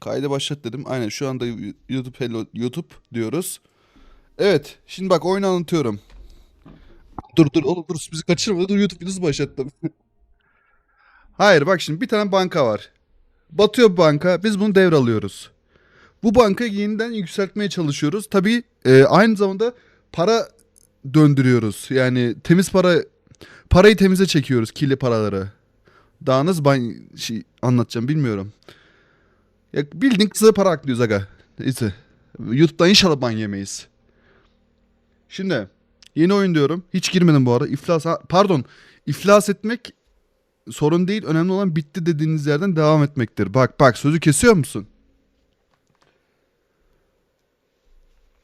Kaydı başlat dedim. Aynen şu anda YouTube hello YouTube diyoruz. Evet. Şimdi bak oyunu anlatıyorum. Dur dur oğlum dur bizi kaçırma. Dur YouTube videosu başlattım. Hayır bak şimdi bir tane banka var. Batıyor banka. Biz bunu devralıyoruz. Bu bankayı yeniden yükseltmeye çalışıyoruz. Tabii e, aynı zamanda para döndürüyoruz. Yani temiz para parayı temize çekiyoruz kirli paraları. Daha nasıl ban şey anlatacağım bilmiyorum. Ya bildiğin kısa para aklıyoruz aga. Neyse. YouTube'dan inşallah ban yemeyiz. Şimdi yeni oyun diyorum. Hiç girmedim bu arada. İflas pardon. İflas etmek sorun değil. Önemli olan bitti dediğiniz yerden devam etmektir. Bak bak sözü kesiyor musun?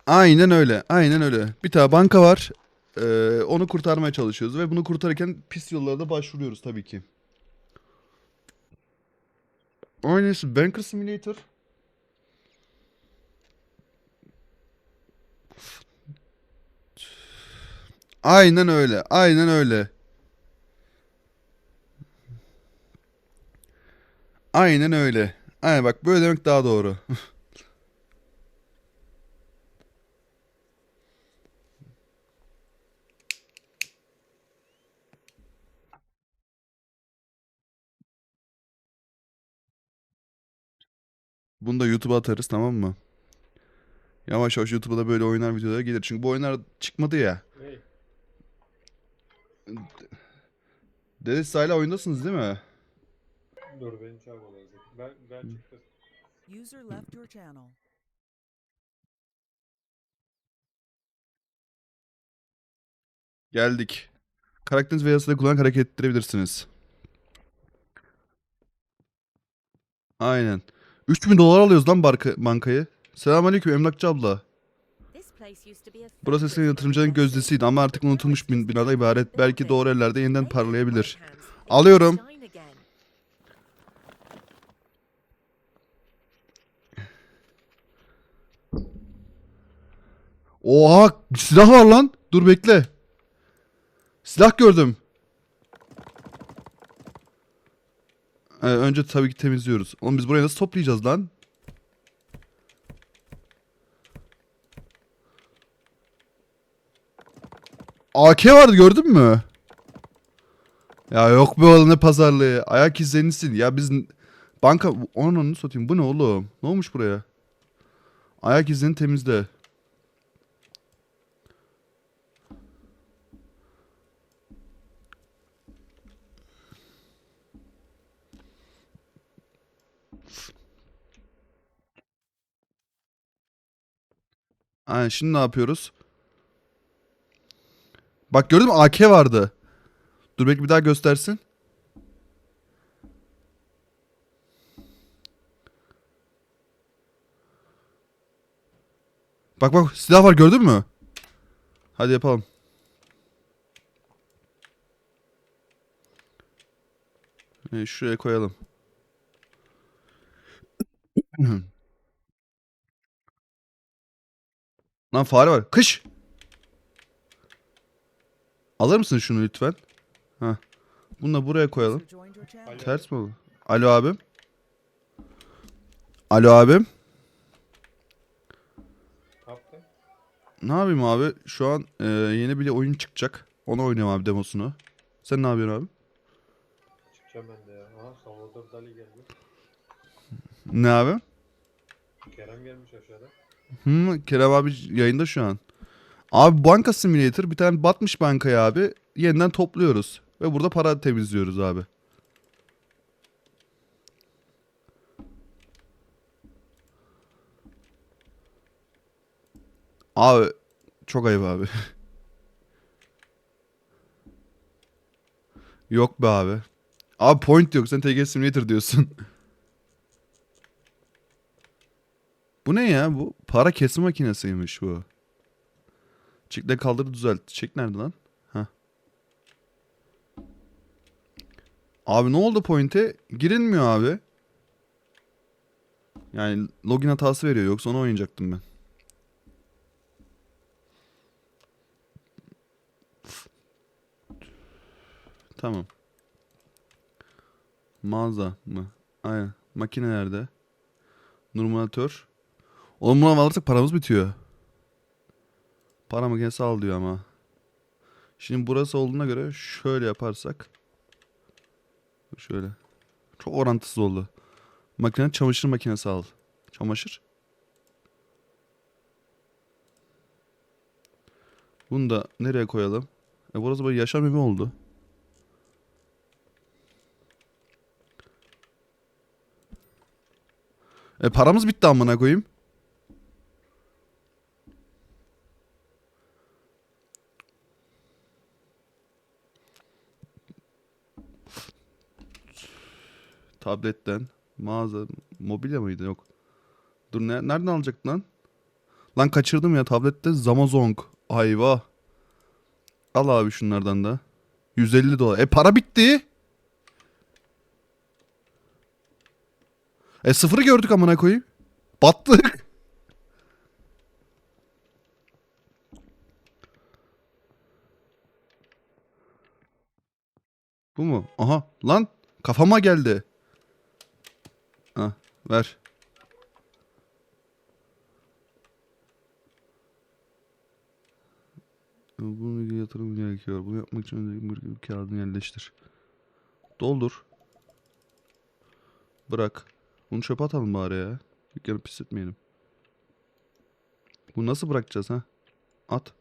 Aynen öyle. Aynen öyle. Bir tane banka var. Ee, onu kurtarmaya çalışıyoruz ve bunu kurtarırken pis yollara da başvuruyoruz tabii ki. Aynısı Banker Simulator. Aynen öyle. Aynen öyle. Aynen öyle. Aynen bak böyle demek daha doğru. Bunu da YouTube'a atarız tamam mı? Yavaş yavaş YouTube'a da böyle oyunlar videoları gelir. Çünkü bu oyunlar çıkmadı ya. Hey, Deniz hala oyundasınız değil mi? dur beni çağırmadı. Ben, ben çıktım. User left your channel. Geldik. Karakteriniz ve yasada kullanarak hareket ettirebilirsiniz. Aynen. 3000 dolar alıyoruz lan barka, bankayı. Selamünaleyküm emlakçı abla. Burası eskiden yatırımcının gözdesiydi ama artık unutulmuş bir binada ibaret. Belki doğru ellerde yeniden parlayabilir. Alıyorum. Oha silah var lan. Dur bekle. Silah gördüm. Ee, önce tabii ki temizliyoruz. Oğlum biz burayı nasıl toplayacağız lan? AK vardı gördün mü? Ya yok be oğlum ne pazarlığı. Ayak izlenisin. Ya biz banka onun onu satayım. Bu ne oğlum? Ne olmuş buraya? Ayak izlerini temizle. Aynen şimdi ne yapıyoruz? Bak gördün mü AK vardı. Dur belki bir daha göstersin. Bak bak silah var gördün mü? Hadi yapalım. Ee, şuraya koyalım. Lan fare var. Kış. Alır mısın şunu lütfen? Ha. Bunu da buraya koyalım. Alo. Ters mi oldu? Alo abim. Alo abim. Ne yapayım abi? Şu an e, yeni bir oyun çıkacak. Onu oynuyorum abi demosunu. Sen ne yapıyorsun abi? Çıkacağım ben de ya. Aha Salvador Dali gelmiş. Ne abi? Kerem gelmiş aşağıda. Hı, Kerem abi yayında şu an. Abi banka simulator bir tane batmış bankaya abi. Yeniden topluyoruz. Ve burada para temizliyoruz abi. Abi çok ayıp abi. Yok be abi. Abi point yok. Sen TG Simulator diyorsun. Bu ne ya? Bu para kesme makinesiymiş bu. Çekle kaldır düzelt. Çek nerede lan? Ha. Abi ne oldu point'e? Girilmiyor abi. Yani login hatası veriyor. Yoksa onu oynayacaktım ben. Tamam. Mağaza mı? Aynen. Makine nerede? Numaratör. Oğlum bunu alırsak paramız bitiyor. Para makinesi al diyor ama. Şimdi burası olduğuna göre şöyle yaparsak. Şöyle. Çok orantısız oldu. Makine çamaşır makinesi al. Çamaşır. Bunu da nereye koyalım? E burası böyle yaşam evi oldu. E paramız bitti amına koyayım. Tabletten mağaza mobilya mıydı yok. Dur ne, nereden alacaktın lan? Lan kaçırdım ya tablette Zamazong. Ayva. Al abi şunlardan da. 150 dolar. E para bitti. E sıfırı gördük amına koyayım. Battık. Bu mu? Aha lan kafama geldi. Ver. Bunun ilgili yatırım gerekiyor. Bunu yapmak için öncelikle bir kağıdını yerleştir. Doldur. Bırak. Bunu çöpe atalım bari ya. Dükkanı pis etmeyelim. Bunu nasıl bırakacağız ha? At.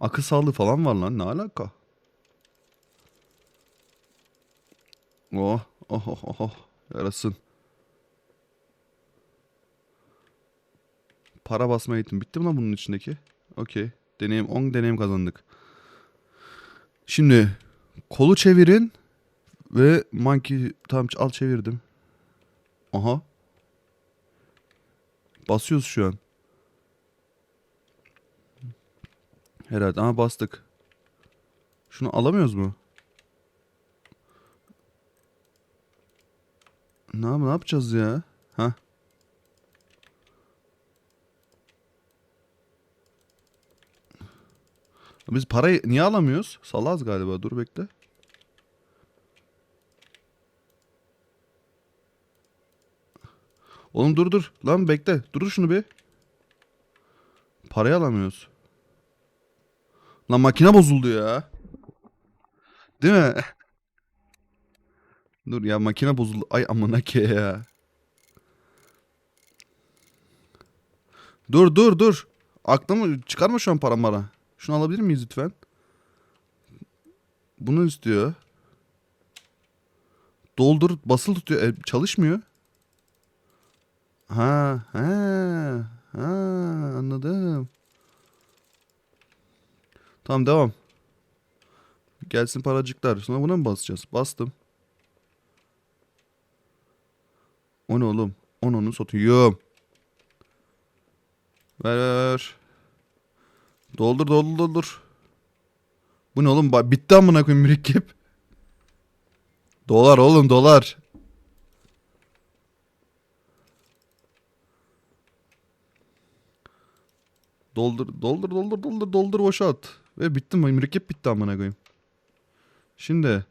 Akıl sağlığı falan var lan. Ne alaka? Oh. Oh oh oh. oh. Yarasın. Para basma eğitim. Bitti mi lan bunun içindeki? Okey. Deneyim 10 deneyim kazandık. Şimdi kolu çevirin ve monkey tam al çevirdim. Aha. Basıyoruz şu an. Herhalde ama bastık. Şunu alamıyoruz mu? Ne, ne yapacağız ya? Ha? Biz parayı niye alamıyoruz? Salaz galiba. Dur bekle. Oğlum dur dur. Lan bekle. Dur şunu bir. Parayı alamıyoruz. Lan makine bozuldu ya. Değil mi? Dur ya makine bozuldu. Ay amına ke ya. Dur dur dur. Aklımı çıkarma şu an param bana. Şunu alabilir miyiz lütfen? Bunu istiyor. Doldur basılı tutuyor. E, çalışmıyor. Ha, ha, ha, anladım. Tamam devam. Gelsin paracıklar. Sonra buna mı basacağız? Bastım. O ne oğlum? Onu onu satıyorum. Ver ver ver. Doldur doldur doldur. Bu ne oğlum? Bitti amına koyayım mürekkep. Dolar oğlum dolar. Doldur doldur doldur doldur doldur boşalt. Ve bitti mi? Mürekkep bitti amına koyayım. Şimdi.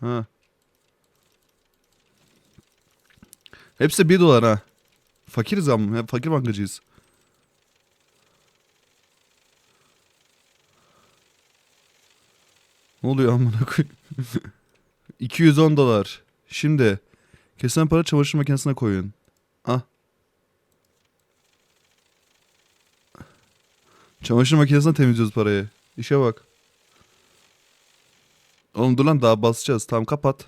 Ha. Hepsi 1 dolar ha. Fakiriz ama. Fakir bankacıyız. Ne oluyor amına koyayım? 210 dolar. Şimdi kesen para çamaşır makinesine koyun. Ah. Çamaşır makinesine temizliyoruz parayı. İşe bak. Oğlum dur lan daha basacağız. Tamam kapat.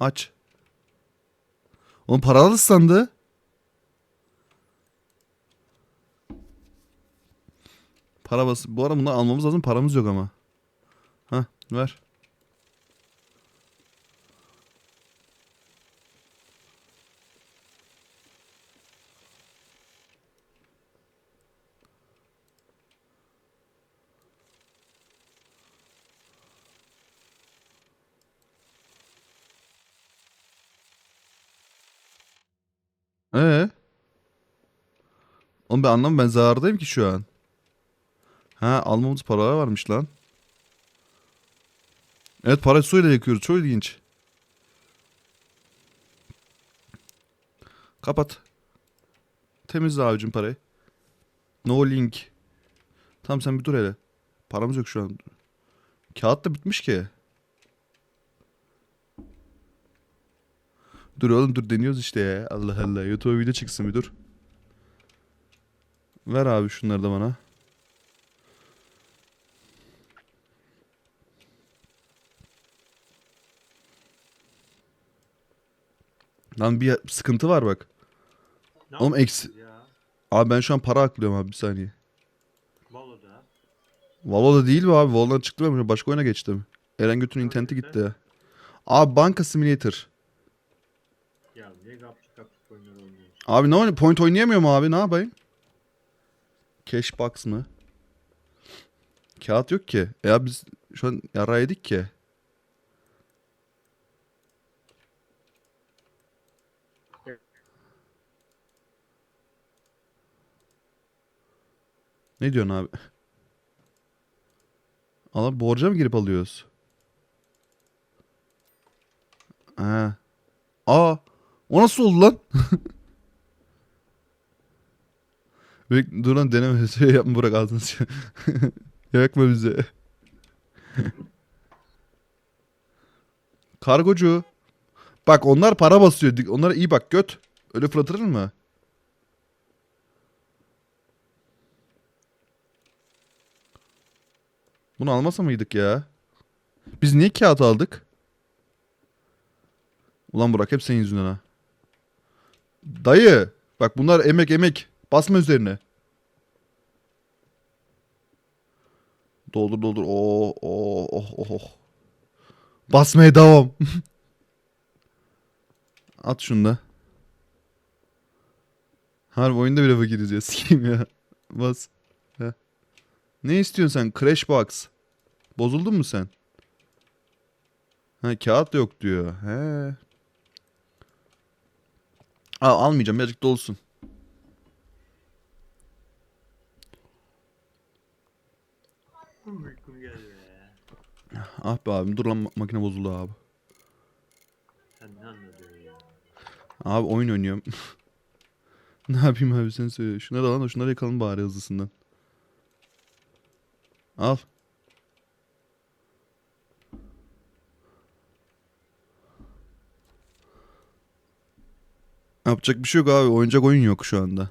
Aç. Oğlum paralı sandı. Para bas. Bu ara bunu almamız lazım. Paramız yok ama. Hah ver. Ee? Oğlum ben anlamam ben zarardayım ki şu an. Ha almamız paralar varmış lan. Evet para suyla yakıyoruz. Çok ilginç. Kapat. Temizle abicim parayı. No link. Tamam sen bir dur hele. Paramız yok şu an. Kağıt da bitmiş ki. Dur oğlum dur deniyoruz işte ya. Allah Allah. YouTube'a video çıksın bir dur. Ver abi şunları da bana. Lan bir sıkıntı var bak. Ne Oğlum eksi... ya? Abi ben şu an para aklıyorum abi bir saniye. Balo'da. Valo'da değil mi abi? Valo'dan çıktım ben başka oyuna geçtim. Eren Götür'ün interneti gitti. Abi Banka Simulator. Ya ne kapçı kapçı oyunlar oynuyorsun? Abi ne oynuyor? Point oynayamıyor mu abi? Ne yapayım? Cashbox mı? Kağıt yok ki. E ya biz şu an yara yedik ki. Ne diyorsun abi? Ala borca mı girip alıyoruz? Ha. Aa, o nasıl oldu lan? Bek dur lan şey yapma bırak ağzını sıçra. Yakma bizi. Kargocu. Bak onlar para basıyor. Onlara iyi bak göt. Öyle fırlatılır mı? Bunu almasa mıydık ya? Biz niye kağıt aldık? Ulan Burak hep senin yüzünden ha. Dayı. Bak bunlar emek emek. Basma üzerine. Doldur doldur. Oh oh oh oh. oh. Basmaya devam. At şunu da. Harbi oyunda bile fakiriz ya. Sikeyim ya. Bas. Heh. Ne istiyorsun sen? Crash box. Bozuldun mu sen? Ha kağıt yok diyor. He. Al, almayacağım birazcık dolsun. Uykum geldi be. Ah be abim dur lan ma- makine bozuldu abi. Sen ne anladın ya? Abi oyun oynuyorum. ne yapayım abi sen söyle. Şunları alalım da şunları yakalım bari hızlısından. Al. Yapacak bir şey yok abi. Oynayacak oyun yok şu anda.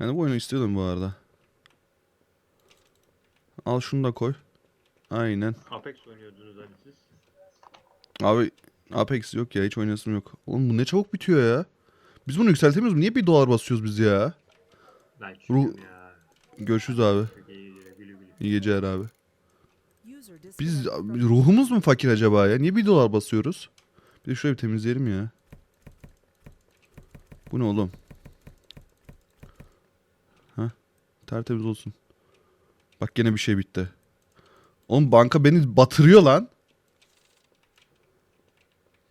Yani bu oyunu istiyordum bu arada. Al şunu da koy. Aynen. Apex oynuyordunuz hani siz. Abi Apex yok ya hiç oynasım yok. Oğlum bu ne çabuk bitiyor ya. Biz bunu yükseltemiyoruz mu? Niye bir dolar basıyoruz biz ya? Ben çıkıyorum ya. Görüşürüz abi. İyi geceler abi. Biz ruhumuz mu fakir acaba ya? Niye bir dolar basıyoruz? Bir de şurayı bir temizleyelim ya. Bu ne oğlum? Ha? Tertemiz olsun. Bak gene bir şey bitti. Oğlum banka beni batırıyor lan.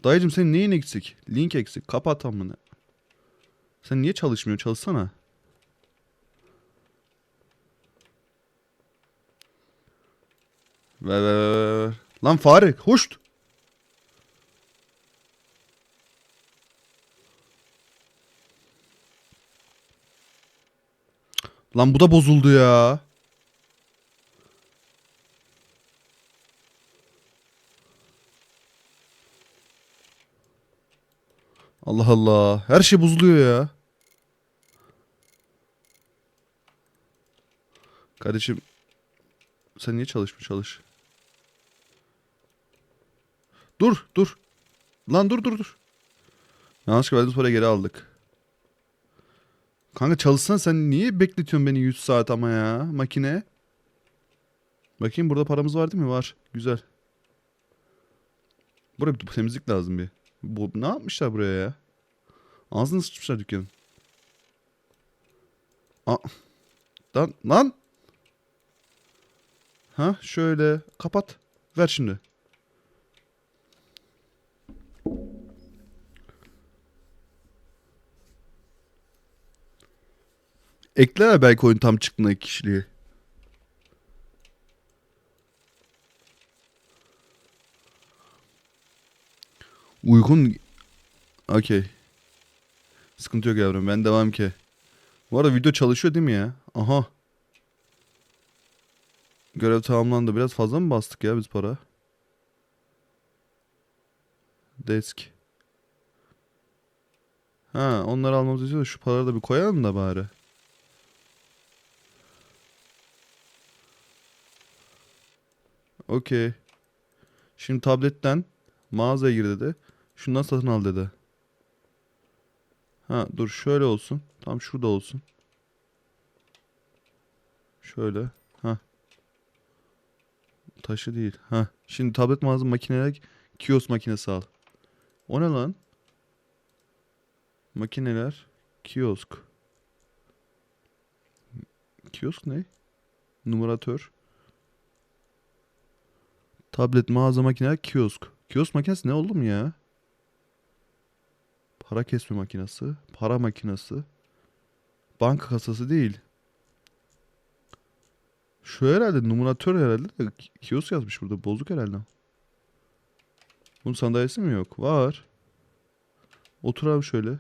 Dayıcım senin neyin eksik? Link eksik. Kapat amına. Sen niye çalışmıyorsun? Çalışsana. Ver ver ver. Lan fare hoşt. Lan bu da bozuldu ya. Allah Allah. Her şey bozuluyor ya. Kardeşim sen niye çalışma çalış. Dur dur. Lan dur dur dur. Yanlışlıkla verdiğimiz parayı geri aldık. Kanka çalışsan sen niye bekletiyorsun beni 100 saat ama ya makine? Bakayım burada paramız var değil mi? Var. Güzel. Buraya bir temizlik lazım bir. Bu, ne yapmışlar buraya ya? Ağzını sıçmışlar dükkanın. Aa. Lan lan. Ha şöyle kapat. Ver şimdi. Ekler belki oyun tam çıktığında kişiliği. Uykun... Okey. Sıkıntı yok yavrum. Ben devam ki. Bu arada video çalışıyor değil mi ya? Aha. Görev tamamlandı. Biraz fazla mı bastık ya biz para? Desk. Ha onları almamız için şu paraları da bir koyalım da bari. Okey. Şimdi tabletten mağazaya gir dedi. Şundan satın al dedi. Ha dur şöyle olsun. Tam şurada olsun. Şöyle. Ha. Taşı değil. Ha. Şimdi tablet mağaza makineler kiosk makinesi al. O ne lan? Makineler kiosk. Kiosk ne? Numaratör. Tablet mağaza makineler kiosk. Kiosk makinesi ne oğlum ya? Para kesme makinesi, para makinesi. Banka kasası değil. Şu herhalde numaratör herhalde de ki- kiosk yazmış burada. Bozuk herhalde. Bunun sandalyesi mi yok? Var. Otur abi şöyle.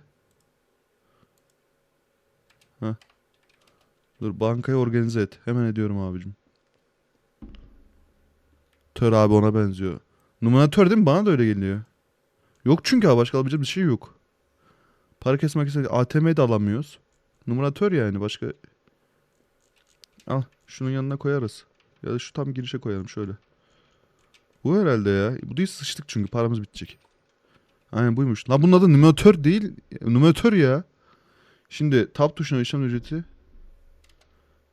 Heh. Dur bankayı organize et. Hemen ediyorum abicim. Tör abi ona benziyor. Numaratör değil mi? Bana da öyle geliyor. Yok çünkü abi başka alabileceğim bir şey yok. Para kesme makinesi ATM'de alamıyoruz. Numaratör yani başka. Al şunun yanına koyarız. Ya da şu tam girişe koyalım şöyle. Bu herhalde ya. Bu değil sıçtık çünkü paramız bitecek. Aynen buymuş. La bunun adı numaratör değil. Numaratör ya. Şimdi tab tuşuna işlem ücreti.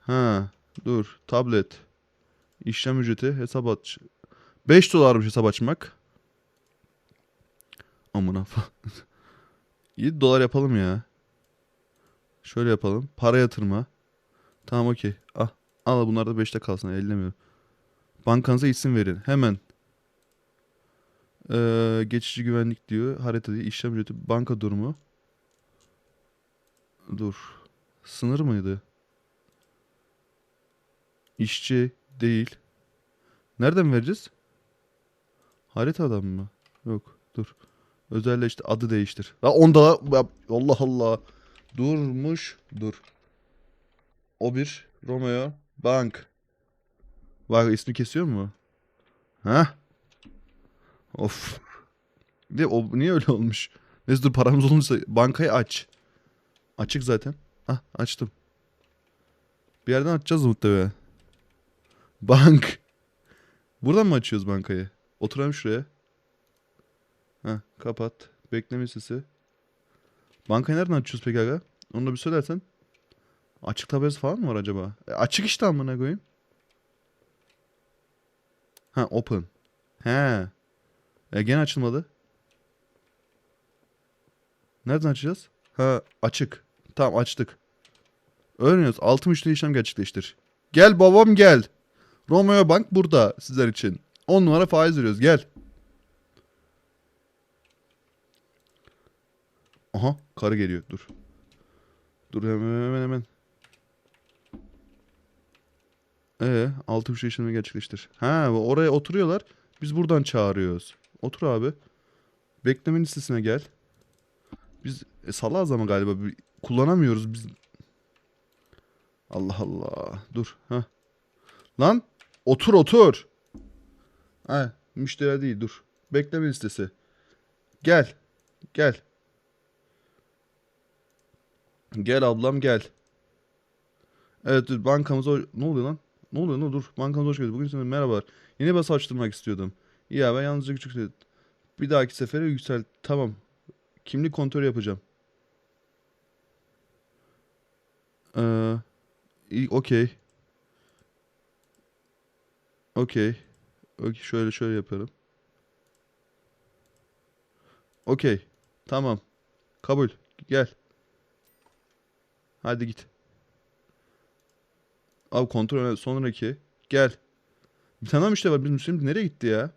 Ha dur tablet. İşlem ücreti hesap aç. 5 dolarmış hesap açmak. Amına fa- 7 dolar yapalım ya. Şöyle yapalım. Para yatırma. Tamam okey. Ah. Al bunlar da 5'te kalsın. Ellemiyorum. Bankanıza isim verin. Hemen. Ee, geçici güvenlik diyor. Harita diyor. İşlem ücreti. Banka durumu. Dur. Sınır mıydı? İşçi değil. Nereden vereceğiz? Haritadan mı? Yok. Dur. Özelleşti. Adı değiştir. Ha onda Allah Allah. Durmuş. Dur. O bir. Romeo. Bank. Bak ismi kesiyor mu? Ha? Of. De o niye öyle olmuş? Neyse dur paramız olursa bankayı aç. Açık zaten. Ah açtım. Bir yerden açacağız muhtemelen. Bank. Buradan mı açıyoruz bankayı? Oturalım şuraya. Heh, kapat. Bekleme listesi. Bankayı nereden açıyoruz peki aga? Onu da bir söylersen. Açık tabelası falan mı var acaba? E, açık işte amına koyayım. Ha open. He. E gene açılmadı. Nereden açacağız? Ha açık. Tamam açtık. Öğreniyoruz. Altı müşteri işlem gerçekleştir. Gel babam gel. Romeo Bank burada sizler için. 10 numara faiz veriyoruz. Gel. Aha karı geliyor. Dur. Dur hemen hemen hemen. Ee, altı müşteri işlemi gerçekleştir. Ha oraya oturuyorlar. Biz buradan çağırıyoruz. Otur abi. Bekleme listesine gel. Biz e, salağız ama galiba bir- kullanamıyoruz biz. Allah Allah. Dur. Ha. Lan otur otur. Ha, müşteri değil dur. Bekleme listesi. Gel. Gel. Gel ablam gel. Evet bankamıza ne oluyor lan? Ne oluyor lan dur bankamıza hoş geldin. Bugün sana merhabalar. Yeni bir açtırmak istiyordum. Ya ben yalnızca küçük bir dahaki sefere yüksel. Tamam. Kimlik kontrolü yapacağım. Ee, okey. Okey. Okey, şöyle şöyle yaparım. Okey. Tamam. Kabul. Gel. Hadi git. Abi kontrol sonraki. Gel. Bir tane daha müşteri var. Bizim müşterimiz nereye gitti ya?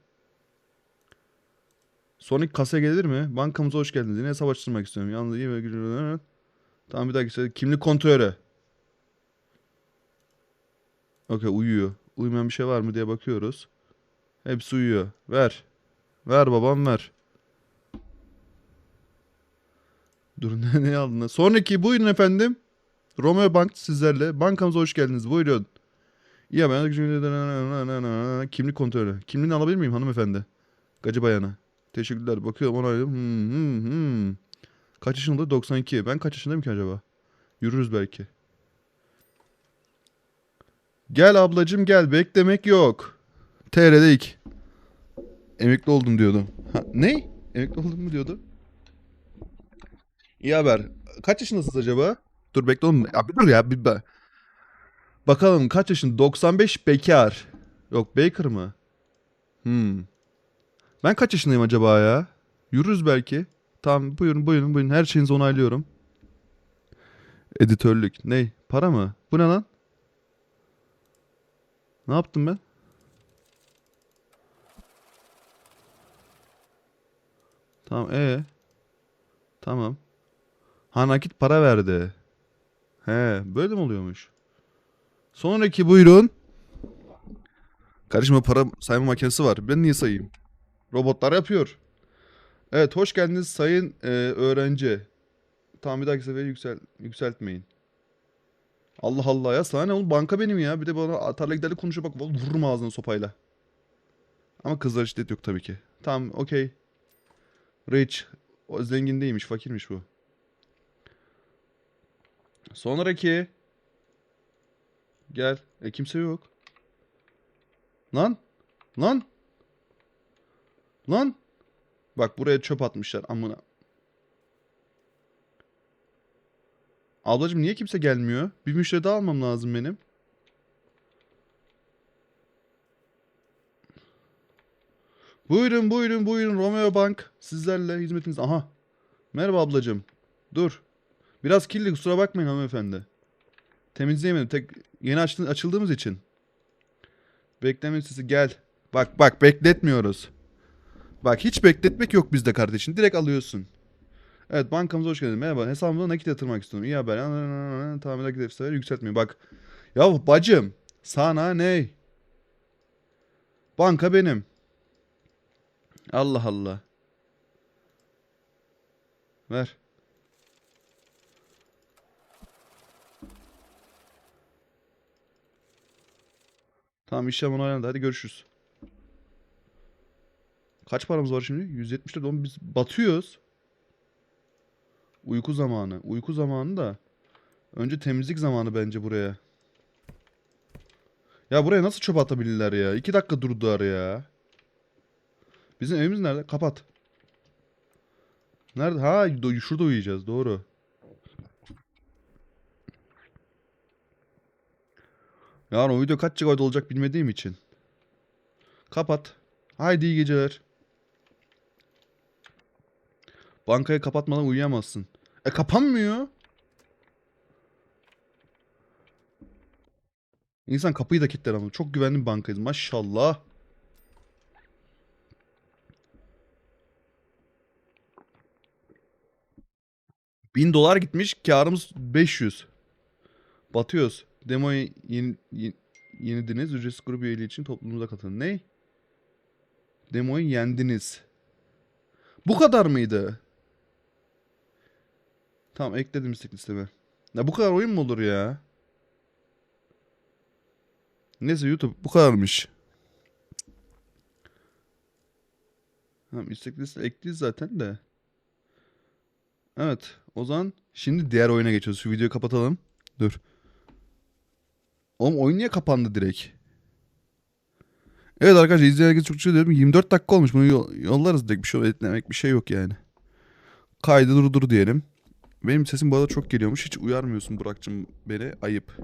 Sonraki kasaya gelir mi? Bankamıza hoş geldiniz. Yine hesap açtırmak istiyorum. Yalnız iyi ve Tamam bir dakika. Kimlik kontrolü. Okey uyuyor. Uyumayan bir şey var mı diye bakıyoruz. Hepsi uyuyor. Ver. Ver babam ver. Dur ne, ne aldın? Sonraki buyurun efendim. Romeo Bank sizlerle. Bankamıza hoş geldiniz. Buyurun. İyi ben kimlik kontrolü. Kimliğini alabilir miyim hanımefendi? Gacı bayana. Teşekkürler. Bakıyorum onaylıyorum. Hmm, hmm, hmm. Kaç yaşında? 92. Ben kaç yaşındayım ki acaba? Yürürüz belki. Gel ablacım gel. Beklemek yok. TR'de ilk. Emekli oldum diyordu. Ha, ne? Emekli oldum mu diyordu? İyi haber. Kaç yaşındasınız acaba? Dur bekle oğlum. Ya bir dur ya. Bir be. Bakalım kaç yaşında? 95 bekar. Yok Baker mı? Hmm. Ben kaç yaşındayım acaba ya? Yürürüz belki. Tamam buyurun buyurun buyurun. Her şeyinizi onaylıyorum. Editörlük. Ney? Para mı? Bu ne lan? Ne yaptım ben? Tamam e Tamam. Ha nakit para verdi. He, böyle mi oluyormuş? Sonraki buyurun. Karışma para sayma makinesi var. Ben niye sayayım? Robotlar yapıyor. Evet, hoş geldiniz sayın e, öğrenci. Tamam bir dahaki sefere yüksel, yükseltmeyin. Allah Allah ya sana ne oğlum banka benim ya. Bir de bana atarla giderle konuşuyor bak vururum ağzına sopayla. Ama kızlar şiddet yok tabii ki. Tamam okey. Rich. O zengin değilmiş fakirmiş bu. Sonraki. Gel. E kimse yok. Lan. Lan. Lan. Bak buraya çöp atmışlar amına. Ablacım niye kimse gelmiyor? Bir müşteri daha almam lazım benim. Buyurun buyurun buyurun Romeo Bank sizlerle hizmetiniz. Aha. Merhaba ablacım. Dur. Biraz kirli kusura bakmayın hanımefendi. Temizleyemedim. Tek yeni açtı, açıldığımız için. Bekleme sesi gel. Bak bak bekletmiyoruz. Bak hiç bekletmek yok bizde kardeşim. Direkt alıyorsun. Evet bankamıza hoş geldin. Merhaba. Hesabımda nakit yatırmak istiyorum. İyi haber. Tamam nakit defterleri yükseltmiyor. Bak. Ya bacım. Sana ne? Banka benim. Allah Allah. Ver. Tamam işlem onaylandı. Hadi görüşürüz. Kaç paramız var şimdi? 174. Oğlum biz batıyoruz. Uyku zamanı. Uyku zamanı da. Önce temizlik zamanı bence buraya. Ya buraya nasıl çöp atabilirler ya? İki dakika durdular ya. Bizim evimiz nerede? Kapat. Nerede? Ha şurada uyuyacağız. Doğru. Yarın o video kaç GB olacak bilmediğim için. Kapat. Haydi iyi geceler. Bankayı kapatmadan uyuyamazsın. E kapanmıyor. İnsan kapıyı da kilitler ama. Çok güvenli bir bankayız. Maşallah. Bin dolar gitmiş. Karımız 500. Batıyoruz. Demoyu yeni, yeni, yenidiniz. Ücretsiz grup üyeliği için topluluğumuza katılın. Ne? Demoyu yendiniz. Bu kadar mıydı? Tamam ekledim istek listeme. Ya bu kadar oyun mu olur ya? Neyse YouTube bu kadarmış. Tamam istek liste ekliyiz zaten de. Evet o zaman şimdi diğer oyuna geçiyoruz. Şu videoyu kapatalım. Dur. Oğlum oyun niye kapandı direkt? Evet arkadaşlar izleyen çok teşekkür ederim. 24 dakika olmuş. Bunu yol- yollarız direkt. Bir şey etlemek bir şey yok yani. Kaydı durdur diyelim. Benim sesim bu arada çok geliyormuş. Hiç uyarmıyorsun Burak'cığım beni. Ayıp.